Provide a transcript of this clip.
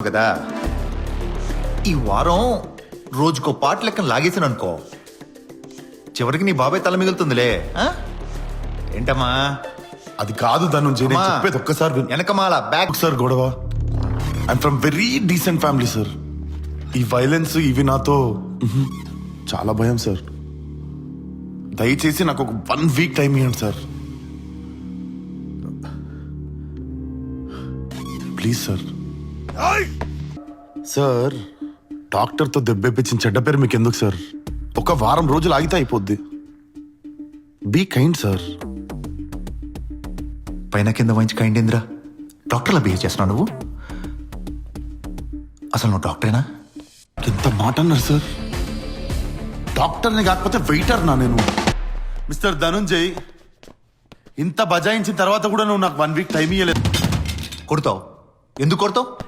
కదా. ఈ వారం రోజుకో పాట లెక్క లాగేసాను అనుకో. చివరికి నీ బాబాయ్ తల మిగులుతుందిలే ఆ? ఏంటమ్మా? అది కాదు నేను అమ్మా. చెప్పేది ఒక్కసారి విను. వెనకమాల బ్యాక్ సార్ గొడవ. I'm from very decent family sir ఈ వైలెన్స్ ఇవి నాతో మ్హూ, చాలా భయం సార్ దయచేసి నాకు ఒక వన్ వీక్ టైం ఇవ్వండి సార్ ప్లీజ్ సార్ సార్ డాక్టర్తో దెబ్బేపించిన చెడ్డ పేరు మీకు ఎందుకు సార్? ఒక వారం రోజులు ఆగితే అయిపోద్ది. Be kind sir. పైన కింద వంచి కైండేంద్రా డాక్టర్లా బిహేవ్ చేస్తున్నావు నువ్వు? అసలు నువ్వు డాక్టరేనా? ఎంత మాట అన్నారు సార్? డాక్టర్ని కాకపోతే వెయిటర్ నా నేను. మిస్టర్ ధనుంజయ్ ఇంత బజాయించిన తర్వాత కూడా నువ్వు నాకు వన్ వీక్ టైం ఇవ్వలేదు కొడతావు. ఎందుకు కొడతావు?